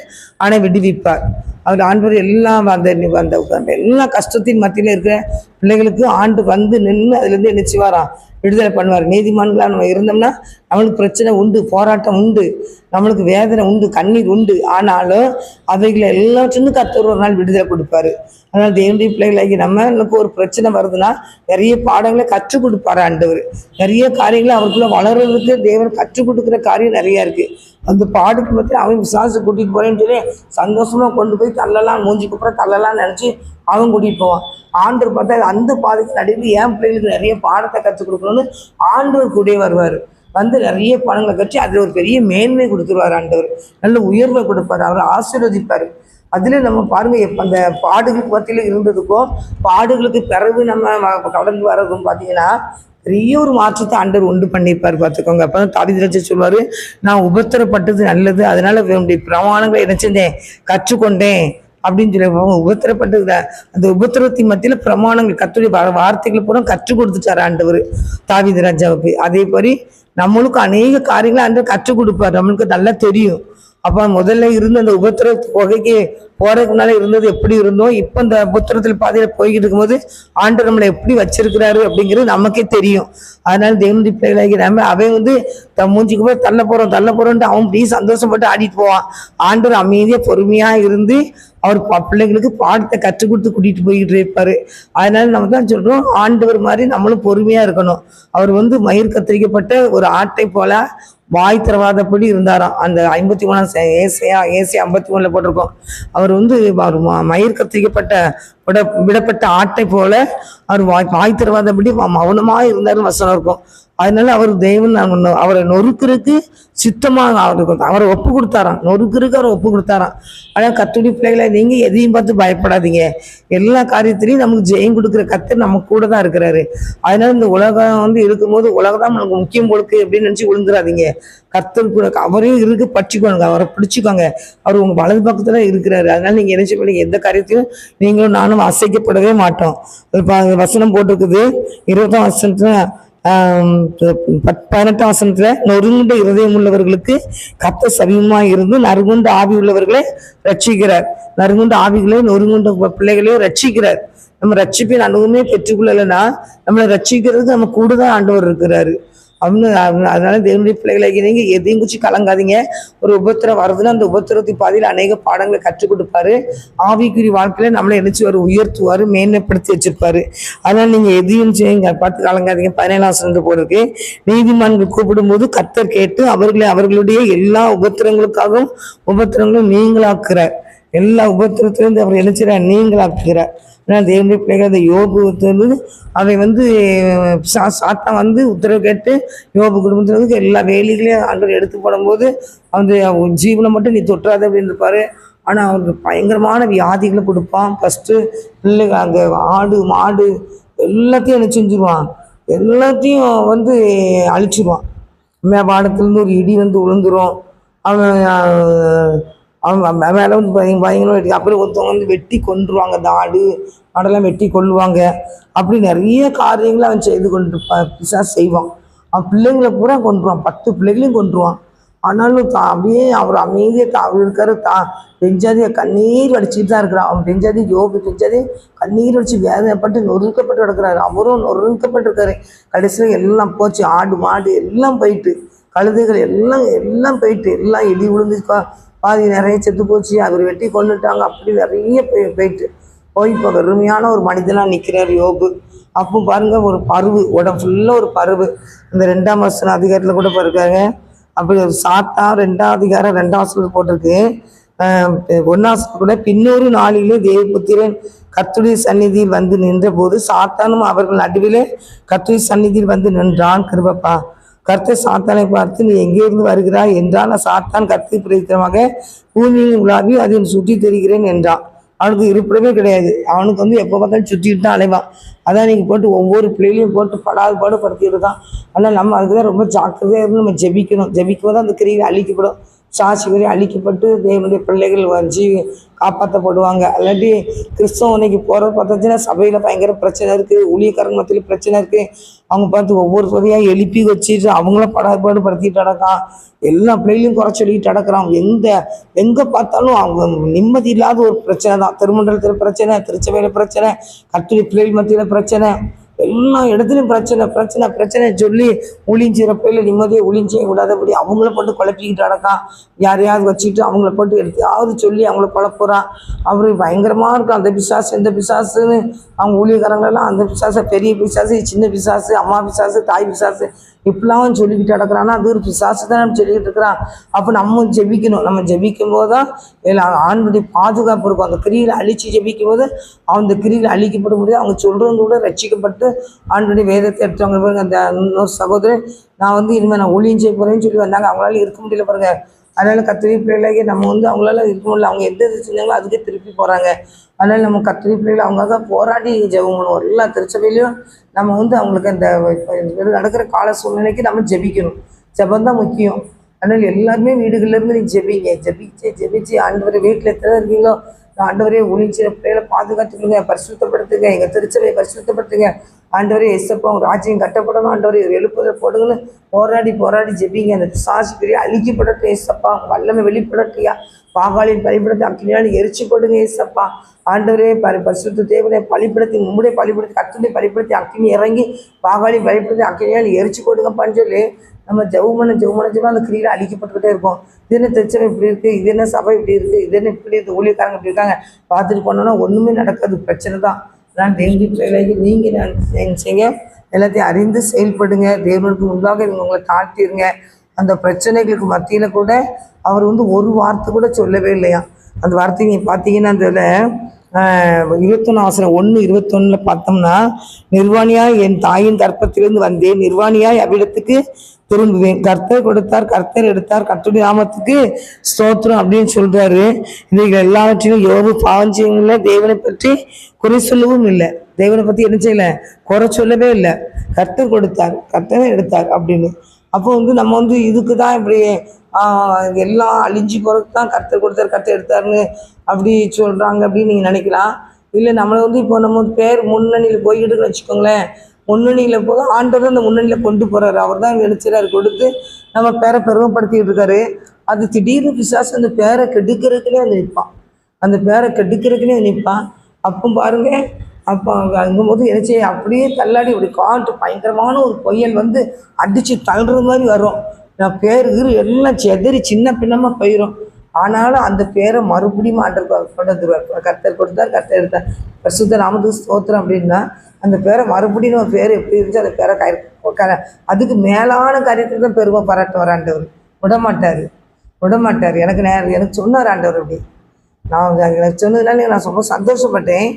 ஆனை விடுவிப்பார். அவர் ஆண்டவர் எல்லாம் அந்த அந்த எல்லா கஷ்டத்தின் மத்தியில் இருக்கிற பிள்ளைகளுக்கு ஆண்டு வந்து நின்று அதுலேருந்து நினைச்சு வரான் விடுதலை பண்ணுவார். நீதிமான்களாக நம்ம இருந்தோம்னா நம்மளுக்கு பிரச்சனை உண்டு போராட்டம் உண்டு நம்மளுக்கு வேதனை உண்டு கண்ணீர் உண்டு. ஆனாலும் அவைகளை எல்லாற்றிலும் கத்தர் ஒரு நாள் விடுதலை கொடுப்பாரு. அதனால் தேவனுடைய பிள்ளைகளாகி நம்மளுக்கு ஒரு பிரச்சனை வருதுன்னா நிறைய பாடங்களை கற்றுக் கொடுப்பாரு ஆண்டவர். நிறைய காரியங்களை அவருக்குள்ள வளர்றதுக்கு தேவன் கற்றுக் கொடுக்குற காரியம் நிறைய இருக்கு. அந்த பாடுக்கு பற்றி அவன் விசாரிச்சு கூட்டிட்டு போறேன்னு சொல்லி சந்தோஷமா கொண்டு போய் தள்ளலாம் மூஞ்சிக்கு அப்புறம் தள்ளலாம்னு நினைச்சு அவன் கூட்டிட்டு போவான். ஆண்டவர் பார்த்தா அந்த பாதைக்கு நடுவில் என் பிள்ளைகளுக்கு நிறைய பாடத்தை கற்றுக் கொடுக்கணும்னு ஆண்டவர் கூட வருவார். வந்து நிறைய பணங்களை கட்டி அதில் ஒரு பெரிய மேன்மை கொடுத்துருவார் ஆண்டவர். நல்ல உயர்வை கொடுப்பார். அவரை ஆசீர்வதிப்பார். அதில் நம்ம பாருங்கள் எப்போ அந்த பாடுகளுக்கு மத்தியில் இருந்ததுக்கும் பாடுகளுக்கு பிறகு நம்ம கடந்து வர்றதும் பார்த்தீங்கன்னா பெரிய ஒரு மாற்றத்தை ஆண்டவர் உண்டு பண்ணியிருப்பார் பார்த்துக்கோங்க. அப்போ தான் தாவிதராஜ சொல்வார் நான் உபத்திரப்பட்டது நல்லது. அதனால் என்னுடைய பிரமாணங்களை என்ன செஞ்சேன்? கற்றுக்கொண்டேன். அப்படின்னு சொல்லி அவங்க உபத்திரப்பட்டது அந்த உபத்திரத்தின் மத்தியில் பிரமாணங்கள் கத்துடைய வார்த்தைகள் பூரா கற்றுக் கொடுத்துட்டார் ஆண்டவர் தாவீது ராஜாவுக்கு. அதே மாதிரி நம்மளுக்கு அநேக காரியங்களை ஆண்டவர் கற்றுக் கொடுப்பார். நம்மளுக்கு நல்லா தெரியும். அப்போ முதல்ல இருந்த அந்த உபத்திர புகைக்கு போறதுக்கு முன்னால இருந்தது எப்படி இருந்தோம் இப்போ இந்த உபத்திரத்தில் பாதையில போய்கிட்டு இருக்கும்போது ஆண்டவர் நம்மளை எப்படி வச்சிருக்கிறாரு அப்படிங்கிறது நமக்கே தெரியும். அதனால தேவனுடைய பிள்ளைகளாகி நம்ம அவன் வந்து தன் மூஞ்சிக்கு போய் தள்ள போறோம் தள்ள போறோம்ட்டு அவன் இப்படி சந்தோஷப்பட்டு ஆடிட்டு போவான். ஆண்டவர் அமைதியா பொறுமையா இருந்து அவர் ப- பிள்ளைங்களுக்கு பாடத்தை கற்றுக் கொடுத்து கூட்டிட்டு போய்கிட்டு இருப்பாரு. அதனால நம்ம தான் சொல்றோம் ஆண்டவர் மாதிரி நம்மளும் பொறுமையா இருக்கணும். அவர் வந்து மயிர் கத்திரிக்கப்பட்ட ஒரு ஆட்டை போல வாய் திறவாதபடி இருந்தாராம். அந்த ஐம்பத்தி மூணாம் ஏசியா ஏசி ஐம்பத்தி மூணுல போட்டிருக்கோம். அவர் வந்து அவர் ம- மயிர் கத்திரிக்கப்பட்ட விட விடப்பட்ட ஆட்டை போல அவர் வாய் வாய் திறவாதபடி மௌனமாக இருந்தாருன்னு வசனம் இருக்கும். அதனால அவர் தெய்வம் நாங்க அவரை நொறுக்கிறதுக்கு சித்தமாக அவருக்கு அவரை ஒப்பு கொடுத்தாராம். நொறுக்கிறதுக்கு அவரை ஒப்பு கொடுத்தாராம். ஆனால் கத்துடி பிள்ளைகளை நீங்கள் எதையும் பார்த்து பயப்படாதீங்க. எல்லா காரியத்திலையும் நமக்கு ஜெயம் கொடுக்குற கத்தர் நம்ம கூட தான் இருக்கிறாரு. அதனால இந்த உலகம் வந்து இருக்கும்போது உலகம் தான் நமக்கு முக்கியம் கொடுக்கு அப்படின்னு நினச்சி விழுந்துடாதீங்க கத்தர் கூட அவரையும் இருக்கு பற்றிக்கோங்க. அவரை பிடிச்சிக்கோங்க. அவர் உங்கள் வலது பக்கத்தில் இருக்கிறாரு. அதனால நீங்கள் என்ன செய்ய எந்த காரியத்தையும் நீங்களும் நானும் அசைக்கப்படவே மாட்டோம். வசனம் போட்டிருக்குது. இருபதாம் வசனத்தில் பதினெட்டாம் வசனத்துல நொறுங்குண்ட இருதயம் உள்ளவர்களுக்கு கத்த சமீபமா இருந்து நறுகுண்ட ஆவி உள்ளவர்களை ரட்சிக்கிறார் நறுகுண்ட ஆவிகளை நொறுங்குண்ட பிள்ளைகளையும் ரட்சிக்கிறார் நம்ம ரட்சிப்பின் அனுபவமே பெற்றுக்கொள்ளலைன்னா நம்மளை ரட்சிக்கிறதுக்கு நம்ம கூட தான் ஆண்டவர் இருக்கிறாரு. அப்படின்னு அதனால தேவனுடைய பிள்ளைகளை நீங்க எதையும் குச்சி கலங்காதீங்க. ஒரு உபத்திரம் வருதுன்னா அந்த உபத்திரத்தின் பாதையில் அநேக பாடங்களை கற்றுக் கொடுப்பாரு. ஆவிக்குறி வாழ்க்கையில நம்மளை நினைச்சு அவர் உயர்த்துவாரு மேன்மைப்படுத்தி வச்சிருப்பாரு. அதனால நீங்க எதையும் பார்த்து கலங்காதீங்க. பதினேழாம் வசனத்துல போயிருக்கு நீதிமான்கள் கூப்பிடும்போது கத்தர் கேட்டு அவர்களை அவர்களுடைய எல்லா உபத்திரங்களுக்காகவும் உபத்திரங்களும் நீங்களாக்குறார். எல்லா உபத்திரத்திலிருந்து அவர் எழுச்சுறார் நீங்களாக்குகிறார் ஏன்னா தேவனுடைய பிள்ளைகள் அந்த யோபுத்திலிருந்து அவை வந்து சா- சாத்தான் வந்து உத்தரவு கேட்டு யோபு குடும்பத்தினருக்கு எல்லா வேலைகளையும் ஆண்டவர் எடுத்து போடும்போது அந்த ஜீவனை மட்டும் நீ தொற்றாத அப்படின்னு இருப்பார். ஆனால் அவருக்கு பயங்கரமான வியாதிகளை கொடுப்பான். ஃபஸ்ட்டு பிள்ளைங்க அந்த ஆடு மாடு எல்லாத்தையும் என்ன செஞ்சுருவான். எல்லாத்தையும் வந்து அழிச்சிருவான். மேபாடத்துலேருந்து ஒரு இடி வந்து விழுந்துரும் அவன் அவன் மேலே வந்து பயங்க பயங்கரமாக வெட்டி அப்புறம் ஒருத்தவங்க வந்து வெட்டி கொன்றுவாங்க அந்த ஆடு வெட்டி கொல்லுவாங்க. அப்படி நிறைய காரியங்களை அவன் செய்து கொண்டு பிசா செய்வான். அவன் பிள்ளைங்களை பூரா கொண்டுருவான் பத்து பிள்ளைகளையும் கொண்டுருவான் ஆனாலும் தா அப்படியே அவர் அமைதியாக தான் அவர் இருக்காரு தா பெஞ்சாதியை கண்ணீர் வடிச்சுட்டு தான் இருக்கிறான். அவன் பெஞ்சாதி யோபு பெஞ்சாதி கண்ணீர் வடிச்சு வேதனைப்பட்டு நொறுக்கப்பட்டு கிடக்கிறாரு. அவரும் நொறுக்கப்பட்டிருக்காரு. கடைசியில் எல்லாம் போச்சு ஆடு மாடு எல்லாம் போயிட்டு கழுதைகள் எல்லாம் எல்லாம் போயிட்டு எல்லாம் இடி விழுந்து பாதி நிறைய செத்து போச்சு அவர் வெட்டி கொண்டுட்டாங்க. அப்படி நிறைய போய் போயிட்டு. போய் இப்போ வெறுமையான ஒரு மனிதனாக நிற்கிறார் யோபு. அப்போ பாருங்கள் ஒரு பருவு உடம்பு ஃபுல்லாக ஒரு பருவு. இந்த ரெண்டாம் வருஷம் அதிகாரத்தில் கூட பாருக்காங்க. அப்படி ஒரு சாத்தா ரெண்டாம் அதிகாரம் ரெண்டாம் வருஷத்துல போட்டிருக்கு. ஒன்னாசம் கூட பின்னொரு நாளிலே தேவபுத்திரன் கத்துடைய சந்நிதியில் வந்து நின்றபோது சாத்தானும் அவர்கள் நடுவிலே கத்துடைய சந்நிதியில் வந்து நின்றான். கிருபப்பா. கர்த்தர் சாத்தானை பார்த்து நீ எங்கேருந்து வருகிறாய்? என்றால் நான் சாத்தான் கர்த்தை பிரதித்தமாக பூமியின் உலாவி அதில் சுற்றி தெரிகிறேன் என்றான். அவனுக்கு இருப்பிடமே கிடையாது. அவனுக்கு வந்து எப்போ பார்த்தாலும் சுற்றிட்டு தான் அலைவான். அதான் நீங்கள் போட்டு ஒவ்வொரு பிள்ளைகளையும் போட்டு படாது பாடு படுத்திட்டு இருக்கான். ஆனால் நம்ம அதுக்கு தான் ரொம்ப ஜாக்கிரதையாக இருந்து நம்ம ஜெபிக்கணும். ஜெபிக்கும் போது அந்த கிரியை அழிக்கப்படும். சாட்சி வரை அழிக்கப்பட்டு தேவனுடைய பிள்ளைகள் வச்சு காப்பாற்றப்படுவாங்க இல்லாட்டி கிறிஸ்தவம் இன்னைக்கு போகிற பார்த்தாச்சுன்னா சபையில் பயங்கர பிரச்சனை இருக்குது ஊழியக்காரங்க மத்தியில் பிரச்சனை இருக்குது அவங்க பார்த்து ஒவ்வொரு சொதையாக எழுப்பி வச்சுட்டு அவங்களும் படாபாடு படுத்திட்டு அடக்கான் எல்லா பிள்ளைகளையும் குறை சொல்லிட்டு அடக்கிறான் எந்த எங்கே பார்த்தாலும் அவங்க நிம்மதி இல்லாத ஒரு பிரச்சனை தான். திருமண்டலத்தில் பிரச்சனை திருச்சபையில் பிரச்சனை கட்டுரை பிள்ளைகள் மத்தியில் பிரச்சனை. எல்லா இடத்துலையும் பிரச்சனை பிரச்சனை பிரச்சனை சொல்லி ஒளிஞ்சிற பிள்ளைல நிம்மதியை ஒளிஞ்சே விடாதபடி அவங்கள போட்டு குழப்பிக்கிட்டு நடக்கான் யாரையாவது வச்சுக்கிட்டு அவங்கள போட்டு எடுத்தாவது சொல்லி அவங்கள குழப்புறான் அவரு பயங்கரமாக இருக்கும் அந்த பிசாசு இந்த பிசாசுன்னு அவங்க ஊழியக்காரங்களெல்லாம் அந்த பிசாசு பெரிய பிசாசு சின்ன பிசாசு அம்மா பிசாசு தாய் பிசாசு இப்படிலாம் சொல்லிக்கிட்டு நடக்கிறான்னா அது ஒரு தான் சொல்லிக்கிட்டு இருக்கிறான். அப்போ நம்ம ஜெபிக்கணும். நம்ம ஜெபிக்கும் போது தான் எல்லாம் பாதுகாப்பு இருக்கும். அந்த கிரியில் அழிச்சு ஜெபிக்கும் போது அந்த கிரியில் அழிக்கப்பட முடியாது அவங்க சொல்கிறவங்க கூட ரட்சிக்கப்பட்டு ஆண்டுடைய வேதத்தை எடுத்தவங்க பாருங்க அந்த இன்னொரு சகோதரன் நான் வந்து இனிமேல் நான் ஒளியும் செய்ய போகிறேன்னு சொல்லி வந்தாங்க. அவங்களால இருக்க முடியல பாருங்க. அதனால கத்திரி பிள்ளைகளாகி நம்ம வந்து அவங்களால இருக்க முடியல. அவங்க எந்த இது செஞ்சாங்களோ அதுக்கே திருப்பி போகிறாங்க அதனால நம்ம கத்திரி பிள்ளைகள் அவங்க போராடி ஜெபம் பண்ணுவோம். எல்லா திருச்சபையிலையும் நம்ம வந்து அவங்களுக்கு அந்த நடக்கிற கால சூழ்நிலைக்கு நம்ம ஜெபிக்கணும். ஜெபம் தான் முக்கியம். அதனால் எல்லாருமே வீடுகள்ல இருந்து நீங்க ஜெபிங்க. ஜெபிச்சு ஜெபிச்சு ஆண்டவரை வீட்டில் எத்தனை இருக்கீங்களோ ஆண்டவரே ஒளிஞ்சு பிள்ளைகளை பாதுகாத்துக்கோங்க பரிசுத்தப்படுத்துங்க எங்கள் திருச்சபையை பரிசுத்தப்படுத்துங்க. ஆண்டவரே எஸ்எப்பா உங்க ராஜ்யம் கட்டப்படணும். ஆண்டவரே எழுப்புதல் போடுங்கன்னு போராடி போராடி ஜெபிங்க. அந்த சாசி பெரிய அழிக்கப்படட்டும் ஏசப்பா. வல்லமை வெளிப்படட்டியா பாகாலின் பலிபடத்தை அக்கினியால் எரிச்சு போடுங்க ஏசப்பா. ஆண்டவரே பரி பரிசுத்த தேவனை பலிப்படத்தை உம்முடைய பலிப்படத்தை கத்துடைய பலிப்படத்தை அக்கினி இறங்கி பாகாலின் பலிப்படத்தை அக்கினியால் எரிச்சு போடுங்கப்பான்னு சொல்லி நம்ம ஜவுமன ஜவுமன ஜெபம் அந்த கிரியில் அழிக்கப்பட்டுக்கிட்டே இருக்கும். இது என்ன திருச்சனை இப்படி இருக்குது இது என்ன சபை இப்படி இருக்குது இது என்ன இப்படி இருக்குது ஊழியக்காரங்க இப்படி இருக்காங்க. பார்த்துட்டு போனோன்னா ஒன்றுமே நடக்காது. பிரச்சனை தான். நான் டெங்கு பிள்ளைகளாகி நீங்கள் நான் செய்யுங்க. எல்லாத்தையும் அறிந்து செயல்படுங்க. தேவனுக்கு முன்பாக நீங்கள் உங்களை தாழ்த்திடுங்க அந்த பிரச்சனைகளுக்கு மத்தியில் கூட அவர் வந்து ஒரு வார்த்தை கூட சொல்லவே இல்லையா அந்த வார்த்தை நீங்கள் பார்த்தீங்கன்னா அதில் இருபத்தொன்னு அவசரம். ஒன்று இருபத்தொன்னுல பார்த்தோம்னா நிர்வாணியாய் என் தாயின் கர்ப்பத்திலிருந்து வந்தேன். நிர்வாணியாய் அவ்விடத்துக்கு திரும்புவேன். கர்த்தர் கொடுத்தார் கர்த்தர் எடுத்தார். கர்த்தருடைய நாமத்துக்கு ஸ்தோத்திரம் அப்படின்னு சொல்றாரு. இவைகள் எல்லாவற்றிலும் யோபு பாவம் இல்லை தேவனை பற்றி குறை சொல்லவும் இல்லை. தேவனை பற்றி என்ன செய்யலை? குறை சொல்லவே இல்லை. கர்த்தர் கொடுத்தார். கர்த்தரை எடுத்தார் அப்படின்னு. அப்போ வந்து நம்ம வந்து இதுக்கு தான் இப்படி எல்லாம் அழிஞ்சு போகிறதுக்கு தான் கர்த்தர் கொடுத்தாரு கர்த்தர் எடுத்தாருன்னு அப்படி சொல்கிறாங்க அப்படின்னு நீங்கள் நினைக்கலாம். இல்லை நம்மளை வந்து இப்போ நம்ம வந்து பேர் முன்னணியில் போய்கிட்டுன்னு வச்சுக்கோங்களேன். முன்னணியில் போக ஆண்டவர் அந்த முன்னணியில் கொண்டு போகிறாரு அவர் தான் நினைச்சிறாரு கொடுத்து நம்ம பேரை பெருமைப்படுத்திக்கிட்டு இருக்காரு. அது திடீர்னு பிசாசு அந்த பேரை கெடுக்கிறதுக்குனே வந்து நிற்பான். அந்த பேரை கெடுக்கிறதுக்குனே நிற்பான். அப்போ பாருங்க அப்போ அங்கும்போது என்ன செய்ய அப்படியே தள்ளாடி இப்படி காட்டு பயங்கரமான ஒரு புயல் வந்து அடித்து தள்ளுற மாதிரி வரும். நான் பேர் கீரு எல்லாம் செதறி சின்ன பின்னமாக போயிடும் ஆனாலும் அந்த பேரை மறுபடியும் ஆண்டர் கொண்டு வந்துருவார். கர்த்தர் கொடுத்தார் கர்த்தர் எடுத்தார். பிரசுத்த நாமத்துக்கு ஸ்தோத்திரம் அப்படின்னா அந்த பேரை மறுபடியும் நம்ம பேர் எப்படி இருந்துச்சு அந்த பேரை கை அதுக்கு மேலான காரியத்துக்கு தான் பெருமை பாராட்டுவார் ஆண்டவர். விடமாட்டார். விடமாட்டார். எனக்கு நேரம் எனக்கு சொன்னார் ஆண்டவர் அப்படி. நான் எனக்கு சொன்னதுனால நான் ரொம்ப சந்தோஷப்பட்டேன்.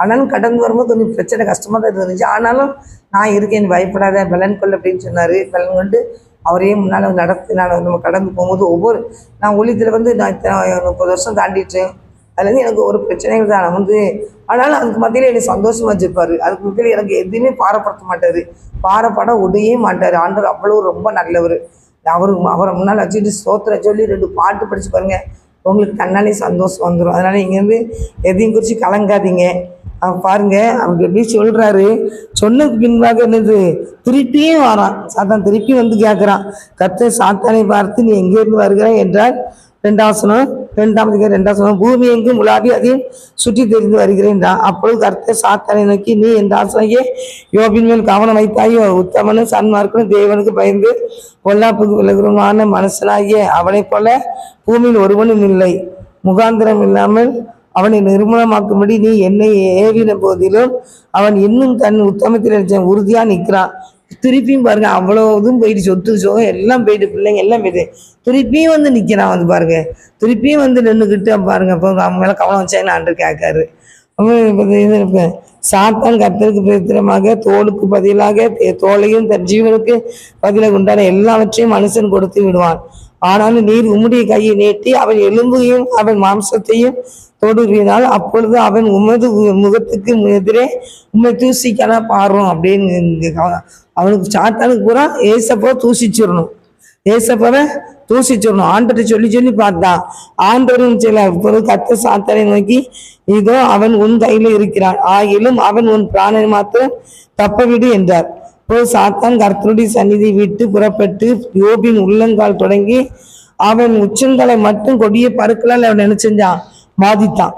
ஆனாலும் கடந்து வரும்போது கொஞ்சம் பிரச்சனை கஷ்டமாக தான் இருந்துச்சு. ஆனாலும் நான் இருக்கேன் பயப்படாத பலன் கொள் அப்படின்னு சொன்னார். பலன் கொண்டு அவரையே முன்னால் நடத்தி நான் நம்ம கடந்து போகும்போது ஒவ்வொரு நான் ஒளித்தில் வந்து நான் முப்பது வருஷம் தாண்டிட்டேன். அதுலேருந்து எனக்கு ஒரு பிரச்சனைகள் தான் நான் வந்து ஆனாலும் அதுக்கு மத்தியில் என்னை சந்தோஷமாக வச்சுருப்பார். அதுக்கு மத்தியில் எனக்கு எதுவுமே பாரப்படுத்த மாட்டார். பாரப்பட உடையே மாட்டார். ஆண்டவர் அவ்வளோ ரொம்ப நல்லவர். அவரு அவரை முன்னால் வச்சுட்டு சோத்திர சொல்லி ரெண்டு பாட்டு படித்து பாருங்கள் உங்களுக்கு தன்னாலே சந்தோஷம் வந்துடும் அதனால் இங்கேருந்து எதையும் குறித்து கலங்காதீங்க. பாருங்க அவங்க எப்படி சொல்கிறாரு சொன்னதுக்கு பின்பாக என்னது? திருப்பியும் வரான். சாத்தான் திருப்பி வந்து கேட்குறான் கத்த சாத்தானை பார்த்து நீ எங்கேருந்து வருகிறாய்? என்றால் ரெண்டாவசனம் ரெண்டாவது ரெண்டாசனம் பூமி எங்கும் உலாவி அதையும் சுற்றி தெரிந்து வருகிறேன்டா அப்பொழுது கர்த்தர் சாத்தானை நோக்கி நீ என் ஆசனையே யோபின் மேல் கவனம் வைத்தாயோ? உத்தமனும் சன்மார்க்கனும் தேவனுக்கு பயந்து பொல்லாப்புக்கு விலகுறமான மனசனாகிய அவனைப் போல பூமியில் ஒருவனும் இல்லை. முகாந்திரம் இல்லாமல் அவனை நிர்மூலமாக்கும்படி நீ என்னை ஏவின போதிலும் அவன் இன்னும் தன் உத்தமத்தில் நினைச்சேன் உறுதியா நிற்கிறான். திருப்பியும் பாருங்க அவ்வளோ இதுவும் போயிட்டு சொத்து சோகம் எல்லாம் போயிட்டு பிள்ளைங்க எல்லாம் போயிட்டு திருப்பியும் வந்து நிற்கிறான் வந்து பாருங்க. திருப்பியும் வந்து நின்றுக்கிட்டு பாருங்க இப்போ அவங்க மேலே கவனம் வச்சாங்க நான் கேட்காரு? சாத்தான் கர்த்தருக்கு பிரத்திரமாக தோலுக்கு பதிலாக தோலையும் தன் ஜீவனுக்கு பதிலாக உண்டான எல்லாவற்றையும் மனுஷன் கொடுத்து விடுவான். ஆனாலும் நீர் உம்முடைய கையை நீட்டி அவன் எலும்பையும் அவன் மாம்சத்தையும் தொடுவினால் அப்பொழுது அவன் உமது முகத்துக்கு எதிரே உண்மை தூசிக்கான பாரும் அப்படின்னு அவனுக்கு சாத்தானுக்கு பூரா ஏசப்போ தூசிச்சிடணும். ஏசப்பவை தூசிச்சிடணும். ஆண்டரை சொல்லி சொல்லி பார்த்தான் ஆண்டவரும் சில பொருள் கத்த சாத்தனை நோக்கி இதோ அவன் உன் கையில் இருக்கிறான். ஆகிலும் அவன் உன் பிராணனை மாத்திரம் தப்பவிடு என்றார். இப்போ சாத்தான் கர்த்தருடைய சந்நிதி விட்டு புறப்பட்டு யோபின் உள்ளங்கால் தொடங்கி அவன் உச்சங்களை மட்டும் கொடிய பருக்களால் அவன் என்ன செஞ்சான்? பாதித்தான்.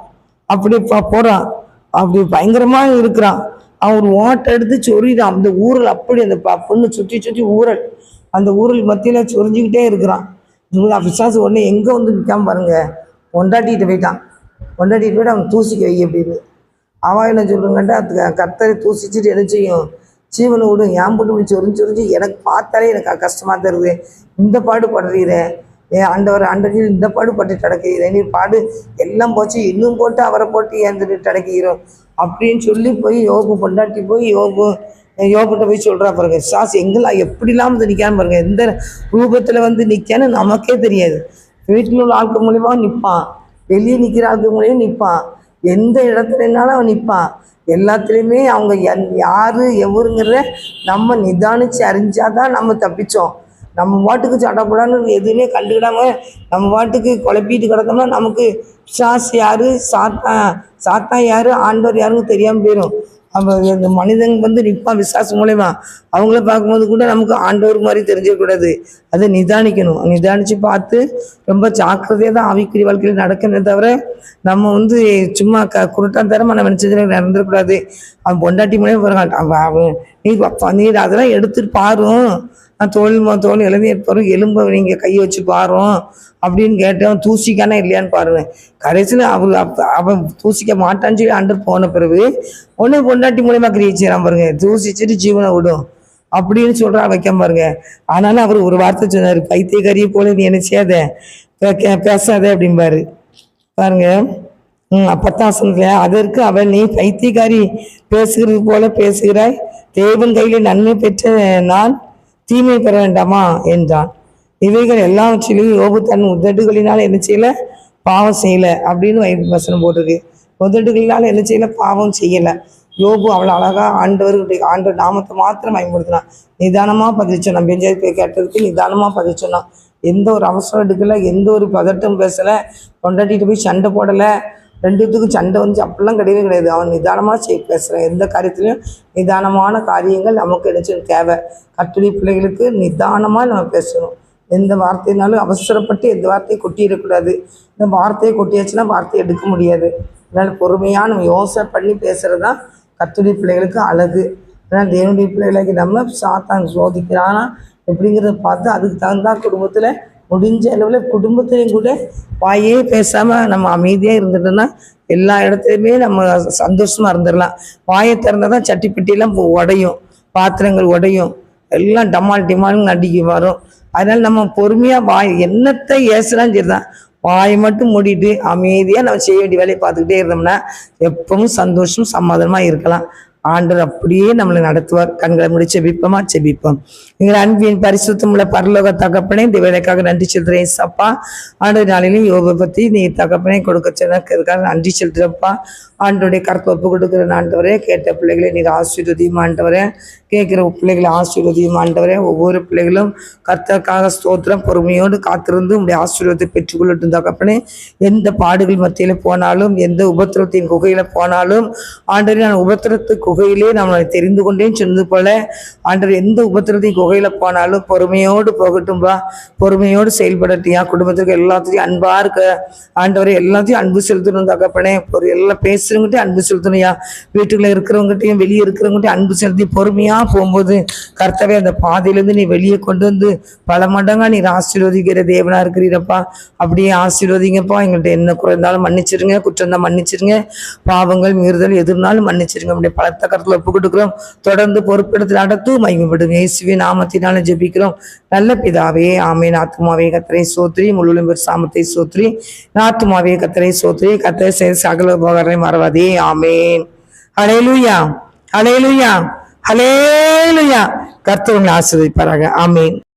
அப்படி போகிறான் போறான். அப்படி பயங்கரமா இருக்கிறான். அவன் ஒரு ஓட்டை எடுத்து சொறிதான் அந்த ஊரல் அப்படி அந்த ப- பொண்ணு சுற்றி சுற்றி ஊரல். அந்த ஊரல் மத்தியில் சொரிஞ்சுக்கிட்டே இருக்கிறான். இவங்க பிசாசு உடனே எங்கே வந்து நிற்காம பாருங்க. கொண்டாட்டிகிட்டு போயிட்டான். கொண்டாட்டிகிட்டு போயிட்டு அவன் தூசிக்க வை அப்படின்னு. அவன் என்ன சொல்லுங்கட்டா கத்தரை தூசிச்சுட்டு என்ன செய்யும்? ஜீவனை விடும் ஏன் போட்டு இப்படி சொரிஞ்சு சொரிஞ்சு எனக்கு பார்த்தாலே எனக்கு கஷ்டமாக தருது இந்த பாடு படுறீரே. ஏன் ஆண்டவர் ஆண்டவர் இந்த பாடு பட்டு கிடக்கிறேன் நீ பாடு எல்லாம் போச்சு இன்னும் போட்டு அவரை போட்டு ஏந்துட்டு கிடக்கிறோம் அப்படின்னு சொல்லி போய் யோகம் பொண்டாட்டி போய் யோகு யோகிட்ட போய் சொல்கிறா பாருங்க. சாஸ் எங்கெல்லாம் எப்படிலாம் வந்து நிற்காம பாருங்க. எந்த ரூபத்தில் வந்து நிற்கான்னு நமக்கே தெரியாது. வீட்டில் உள்ள ஆட்கள் மூலியமாக நிற்பான் வெளியே நிற்கிற ஆட்கள் மூலியம் நிற்பான் எந்த இடத்துலனாலும் அவன் நிற்பான் எல்லாத்துலேயுமே அவங்க என் யார் எவருங்கிறத நம்ம நிதானித்து அறிஞ்சாதான் நம்ம தப்பித்தோம் நம்ம பாட்டுக்கு சடப்படான்னு எதுவுமே கண்டுக்கிடாம நம்ம பாட்டுக்கு குழப்பிட்டு கிடந்தோம்னா நமக்கு சாஸ் யார் சாத்தா சாத்தா யார் ஆண்டவர் யாருன்னு தெரியாமல் போயிடும் அப்போ இந்த மனிதன் வந்து நிற்பான் விசுவாசம் மூலயமா அவங்கள பார்க்கும்போது கூட நமக்கு ஆண்டவர் மாதிரி தெரிஞ்சிடக்கூடாது. அதை நிதானிக்கணும். நிதானித்து பார்த்து ரொம்ப ஜாக்கிரதையாக தான் ஆவிக்குரிய வாழ்க்கையில் நடக்கணுமே தவிர நம்ம வந்து சும்மா க குருட்டான் தரமா நம்ம நினச்சதுல நடந்துடக்கூடாது. அவன் பொண்டாட்டி மூலயமா போகிறான் அவன் நீ நீ அதெல்லாம் எடுத்துட்டு பாரும். நான் தோல் ம- தோல் எழுதி எடுப்பாரும் எலும்பை நீங்கள் கையை வச்சு பாரும் அப்படின்னு கேட்டேன். தூசிக்கானே இல்லையான்னு பாருவேன் கடைசியில் அவள் அவன் தூசிக்க மாட்டான்னு சொல்லி அண்டர் போன பிறகு ஒன்று பொண்டாட்டி மூலயமா கிரியை பாருங்க. தூசிச்சுட்டு ஜீவனை விடும் அப்படின்னு சொல்கிறான் வைக்க பாருங்க. ஆனாலும் அவர் ஒரு வார்த்தை சொன்னார் பைத்தியக்காரியை போல நீ என்ன செய்யாத பே- கே- பேசாத அப்படிம்பாரு. பாருங்க. ம் அப்பத்தான் சொல்றேன் அதற்கு அவள் நீ பைத்தியக்காரி பேசுகிறது போல பேசுகிறாய். தேவன் கையில் நன்மை பெற்ற நான் தீமை பெற வேண்டாமா? என்றான். இவைகள் எல்லாவற்றிலும் யோபு தன் உதடுகளினால் என்ன செய்யல? பாவம் செய்யல அப்படின்னு வை- வசனம் போட்டிருக்கு. உதடுகளினால் என்ன செய்யல? பாவம் செய்யல. யோபு அவளை அழகா ஆண்டவர்களுடைய ஆண்டவர் நாமத்தை மாத்திரம் பயன்படுத்தினான். நிதானமா பதில் சொன்னான். பெஞ்சாய் கேட்டதுக்கு நிதானமா பதில் சொன்னான். எந்த ஒரு அவசரம் எடுக்கல எந்த ஒரு பதட்டம் பேசல கொண்டாட்டிட்டு போய் சண்டை போடலை ரெண்டுத்துக்கும் சண்டை வந்து அப்படிலாம் கிடையவே கிடையாது. அவன் நிதானமாக செய் பேசுகிறான் எந்த காரியத்திலையும் நிதானமான காரியங்கள் நமக்கு என்ன தேவை. கட்டுரை பிள்ளைகளுக்கு நிதானமாக நம்ம பேசணும். எந்த வார்த்தைனாலும் அவசரப்பட்டு எந்த வார்த்தையும் கொட்டிடக்கூடாது. இந்த வார்த்தையை கொட்டியாச்சுன்னா வார்த்தையை எடுக்க முடியாது. அதனால் பொறுமையாக நம்ம யோசனை பண்ணி பேசுகிறது தான் கத்துடைய பிள்ளைகளுக்கு அழகு. அதனால் தேவனுடைய பிள்ளைகளுக்கு நம்ம சாத்தான் சோதிக்கிறானா? எப்படிங்கிறத பார்த்து அதுக்கு தகுந்தா குடும்பத்தில் முடிஞ்ச அளவில் குடும்பத்திலையும் கூட வாயே பேசாமல் நம்ம அமைதியாக இருந்துட்டோம்னா எல்லா இடத்துலையுமே நம்ம சந்தோஷமாக இருந்துடலாம். வாயை திறந்தால் தான் சட்டிப்பட்டியெல்லாம் போ- உடையும். பாத்திரங்கள் உடையும். எல்லாம் டமால் டிமால்னு அடிக்க வரும். அதனால் நம்ம பொறுமையாக வாய் என்னத்தை ஏசலாம் சரிதான். வாயை மட்டும் மூடிட்டு அமைதியாக நம்ம செய்ய வேண்டிய வேலையை பார்த்துக்கிட்டே இருந்தோம்னா எப்பவும் சந்தோஷம் சமாதானமாக இருக்கலாம். ஆண்டவர் அப்படியே நம்மளை நடத்துவார். கண்களை முடி செபிப்போமா? செபிப்போம். எங்கள் அன்பின் பரிசுத்தமுள்ள பரலோக தகப்பனே இந்த வேலைக்காக நன்றி சொல்கிறேன் சப்பா. ஆண்டு நாளிலும் யோகை பற்றி நீ தகப்பனே கொடுக்க சொன்னதுக்காக நன்றி சொல்கிறப்பா ஆண்டோடைய கருத்து ஒப்பு கொடுக்குற ஆண்டவரே கேட்ட பிள்ளைகளை நீர் ஆசீர்வதியும் ஆண்டவரே. கேட்குற பிள்ளைகளை ஆசீர்வதியும் ஆண்டவரே. ஒவ்வொரு பிள்ளைகளும் கர்த்தருக்காக ஸ்தோத்திரம் பொறுமையோடு காத்திருந்து உங்களுடைய ஆசீர்வாதத்தை பெற்றுக்கொள்ளட்டும் தகப்பனே. எந்த பாடுகள் மத்தியில் போனாலும் எந்த உபத்திரத்தின் குகையில் போனாலும் ஆண்டவரே நான் உபத்திரத்து குகையிலே நம்மளை தெரிந்து கொண்டேன் சொன்னது போல ஆண்டவர் எந்த உபத்திரத்தின் குகையில் போனாலும் பொறுமையோடு போகட்டும்பா பொறுமையோடு செயல்படட்டியா குடும்பத்துக்கு எல்லாத்தையும் அன்பா இருக்க. ஆண்டவரை எல்லாத்தையும் அன்பு செலுத்தணும் தகப்பனே. ஒரு எல்லாம் பேசுறவங்ககிட்ட அன்பு செலுத்தணும்யா வீட்டுக்குள்ள இருக்கிறவங்ககிட்டயும் வெளியே இருக்கிறவங்ககிட்டயும் அன்பு செலுத்தி பொறுமையா போகும்போது கர்த்தவே அந்த பாதையிலேருந்து நீ வெளியே கொண்டு வந்து பல மடங்கா நீ ஆசீர்வதிக்கிற தேவனா இருக்கிறீரப்பா. அப்படியே ஆசீர்வதிங்கப்பா. எங்கள்கிட்ட என்ன குறைந்தாலும் மன்னிச்சிருங்க. குற்றம் தான் மன்னிச்சிருங்க. பாவங்கள் மீறுதல் எதிர்னாலும் மன்னிச்சிருங்க. அப்படியே பலத்த கருத்தில் ஒப்பு கொடுக்குறோம் தொடர்ந்து பொறுப்பெடுத்து நடத்தும் மகிமைப்படும் இயேசுவே நாமத்தினால ஜெபிக்கிறோம். நல்ல பிதாவே ஆமேன். நாத்துமாவே கத்தரை சோத்ரி. முழுவதும் சாமத்தை சோத்ரி. நாத்துமாவே கத்தரை சோத்ரி. கத்தரை செய்த சகல உபகரணை மறவாதே. ஆமேன். ஹalleluya. ஹalleluya. அலேலுயா கர்த்தவங்களை உங்களை ஆமேன்.